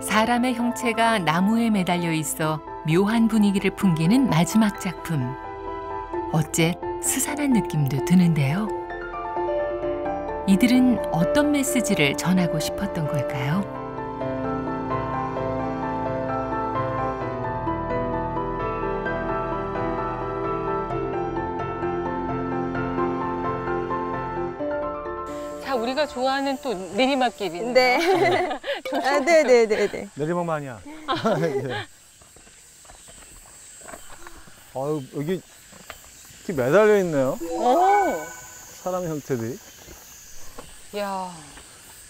사람의 형체가 나무에 매달려 있어 묘한 분위기를 풍기는 마지막 작품. 어째 스산한 느낌도 드는데요. 이들은 어떤 메시지를 전하고 싶었던 걸까요? 우리가 좋아하는 또 내리막길이네. 네. 아, 네, 네, 네, 네. 내리막 마냥. 예. 아유 여기 이렇게 매달려 있네요. 오, 사람 형태들이. 야,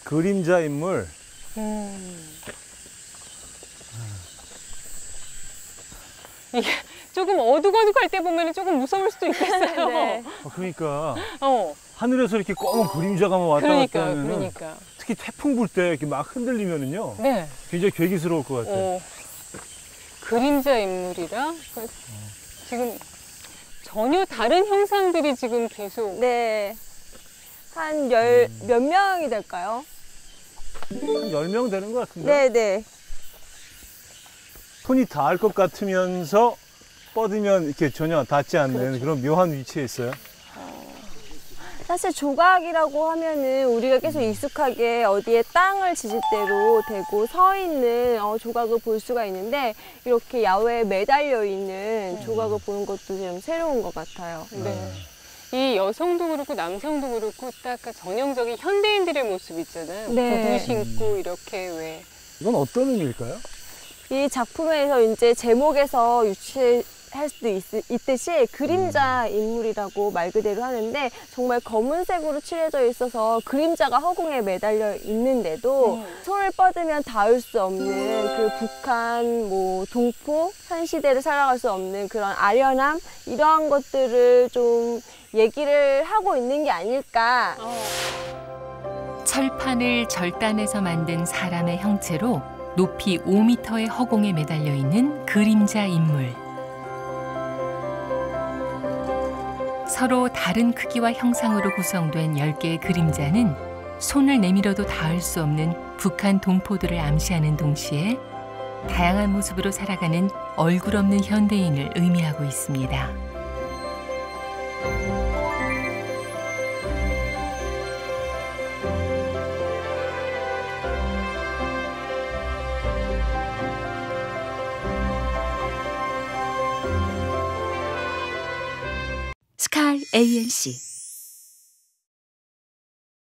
그림자 인물. 음. 이게 조금 어둑어둑할 때 보면 조금 무서울 수도 있겠어요. 네. 아, 그러니까 어, 하늘에서 이렇게 검은 그림자가 막 왔다 갔다 그러니까, 하면은 그러니까. 특히 태풍 불 때 이렇게 막 흔들리면은요 네. 굉장히 괴기스러울 것 같아요. 어, 그림자 인물이라 그 지금 전혀 다른 형상들이 지금 계속 네. 한 열, 몇 명이 될까요? 한 10명 되는 것 같은데 네, 네. 손이 닿을 것 같으면서 뻗으면 이렇게 전혀 닿지 않는 그런 묘한 위치에 있어요. 사실 조각이라고 하면은 우리가 계속 익숙하게 어디에 땅을 지질 대로 대고 서 있는 어, 조각을 볼 수가 있는데 이렇게 야외에 매달려 있는 조각을 보는 것도 좀 새로운 것 같아요. 네. 이 여성도 그렇고 남성도 그렇고 딱그 전형적인 현대인들의 모습 있잖아요. 네. 구두 신고 이렇게 왜 이건 어떤 의미일까요? 이 작품에서 이제 제목에서 유추 할 수도 있, 있듯이 그림자 인물이라고 말 그대로 하는데 정말 검은색으로 칠해져 있어서 그림자가 허공에 매달려 있는데도 음. 손을 뻗으면 닿을 수 없는 그 북한 뭐 동포 한 시대를 살아갈 수 없는 그런 아련함 이러한 것들을 좀 얘기를 하고 있는 게 아닐까 철판을 절단해서 만든 사람의 형체로 높이 5m의 허공에 매달려 있는 그림자 인물. 서로 다른 크기와 형상으로 구성된 10개의 그림자는 손을 내밀어도 닿을 수 없는 북한 동포들을 암시하는 동시에 다양한 모습으로 살아가는 얼굴 없는 현대인을 의미하고 있습니다. 스칼 ANC